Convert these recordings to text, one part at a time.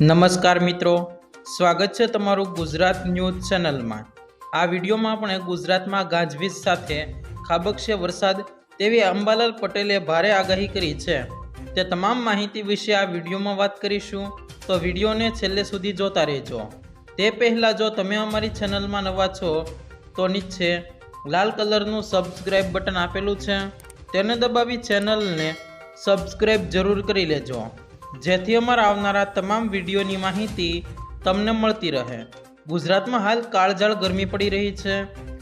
નમસ્કાર મિત્રો, સ્વાગત છે તમારું ગુજરાત ન્યૂઝ ચેનલમાં. આ વિડીયોમાં આપણે ગુજરાતમાં ગાજવીજ સાથે ખાબકશે વરસાદ તેવી અંબાલાલ પટેલે ભારે આગાહી કરી છે. તે તમામ માહિતી વિશે આ વિડીયોમાં વાત કરીશું, તો વિડીયોને છેલ્લે સુધી જોતા રહેજો. તે પહેલાં જો તમે અમારી ચેનલમાં નવા છો, તો નીચે લાલ કલરનું સબસ્ક્રાઇબ બટન આપેલું છે. તેને દબાવી ચેનલને સબસ્ક્રાઇબ જરૂર કરી લેજો. જેથી અમારા આવનારા તમામ વિડીયોની માહિતી તમને મળતી રહે. ગુજરાતમાં હાલ કાળઝાળ ગરમી પડી રહી છે.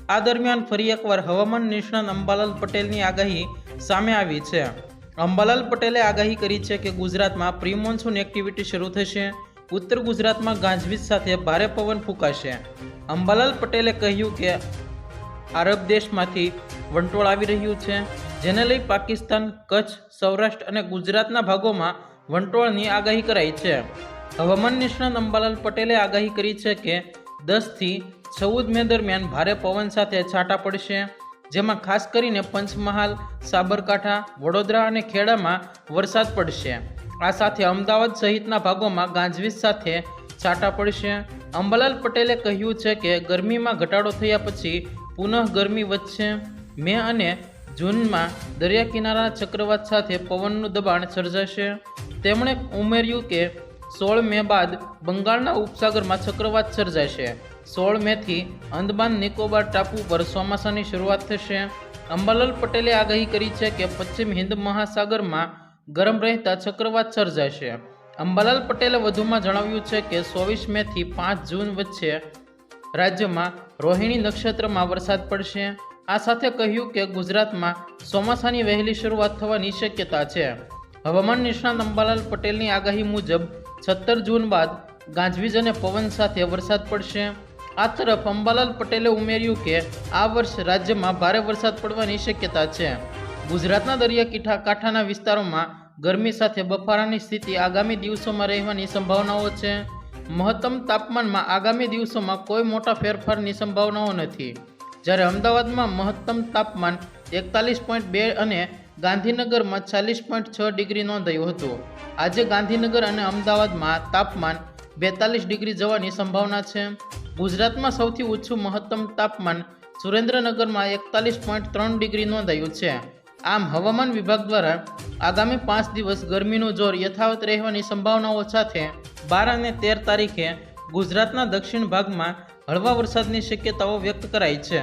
આ દરમિયાન ફરી એકવાર હવામાન નિષ્ણાત અંબાલાલ પટેલની આગાહી સામે આવી છે. અંબાલાલ પટેલે આગાહી કરી છે કે ગુજરાતમાં પ્રી મોન્સૂન એક્ટિવિટી શરૂ થશે. ઉત્તર ગુજરાતમાં ગાજવીજ સાથે ભારે પવન ફૂંકાશે. અંબાલાલ પટેલે કહ્યું કે આરબ દેશમાંથી વંટોળ આવી રહ્યું છે, જેને લઈ પાકિસ્તાન, કચ્છ, સૌરાષ્ટ્ર અને ગુજરાતના ભાગોમાં વંટોળની આગાહી કરાઈ છે. હવામાન નિષ્ણાત અંબાલાલ પટેલે આગાહી કરી છે કે દસથી ચૌદ મે દરમિયાન ભારે પવન સાથે છાંટા પડશે, જેમાં ખાસ કરીને પંચમહાલ, સાબરકાંઠા, વડોદરા અને ખેડામાં વરસાદ પડશે. આ સાથે અમદાવાદ સહિતના ભાગોમાં ગાજવીજ સાથે છાંટા પડશે. અંબાલાલ પટેલે કહ્યું છે કે ગરમીમાં ઘટાડો થયા પછી પુનઃ ગરમી વધશે. મે અને જૂનમાં દરિયા કિનારાના ચક્રવાત સાથે પવનનું દબાણ સર્જાશે. તેમણે ઉમેર્યું કે સોળ મે બાદ બંગાળના ઉપસાગરમાં ચક્રવાત સર્જાશે. સોળ મેથી અંદમાન નિકોબાર ટાપુ પર ચોમાસાની શરૂઆત થશે. અંબાલાલ પટેલે આગાહી કરી છે કે પશ્ચિમ હિન્દ મહાસાગરમાં ગરમ રહેતા ચક્રવાત સર્જાશે. અંબાલાલ પટેલે વધુમાં જણાવ્યું છે કે ચોવીસ મેથી પાંચ જૂન વચ્ચે રાજ્યમાં રોહિણી નક્ષત્રમાં વરસાદ પડશે. આ સાથે કહ્યું કે ગુજરાતમાં ચોમાસાની વહેલી શરૂઆત થવાની શક્યતા છે. હવામાન નિષ્ણાત અંબાલાલ પટેલની આગાહી મુજબ સત્તર જૂન બાદ ગાજવીજ અને પવન સાથે વરસાદ પડશે. આ તરફ અંબાલાલ પટેલે ઉમેર્યું કે આ વર્ષ રાજ્યમાં ભારે વરસાદ પડવાની શક્યતા છે. ગુજરાતના દરિયા કીઠા કાંઠાના વિસ્તારોમાં ગરમી સાથે બફારાની સ્થિતિ આગામી દિવસોમાં રહેવાની સંભાવનાઓ છે. મહત્તમ તાપમાનમાં આગામી દિવસોમાં કોઈ મોટા ફેરફારની સંભાવનાઓ નથી. જ્યારે અમદાવાદમાં મહત્તમ તાપમાન એકતાલીસ પોઈન્ટ બે અને ગાંધીનગરમાં ચાલીસ પોઈન્ટ છ ડિગ્રી નોંધાયું હતું. આજે ગાંધીનગર અને અમદાવાદમાં તાપમાન બેતાલીસ ડિગ્રી જવાની સંભાવના છે. ગુજરાતમાં સૌથી ઓછું મહત્તમ તાપમાન સુરેન્દ્રનગરમાં એકતાલીસ પોઈન્ટ ત્રણ ડિગ્રી નોંધાયું છે. આમ હવામાન વિભાગ દ્વારા આગામી પાંચ દિવસ ગરમીનું જોર યથાવત રહેવાની સંભાવનાઓ સાથે બાર અને તેર તારીખે ગુજરાતના દક્ષિણ ભાગમાં હળવા વરસાદની શક્યતાઓ વ્યક્ત કરાઈ છે.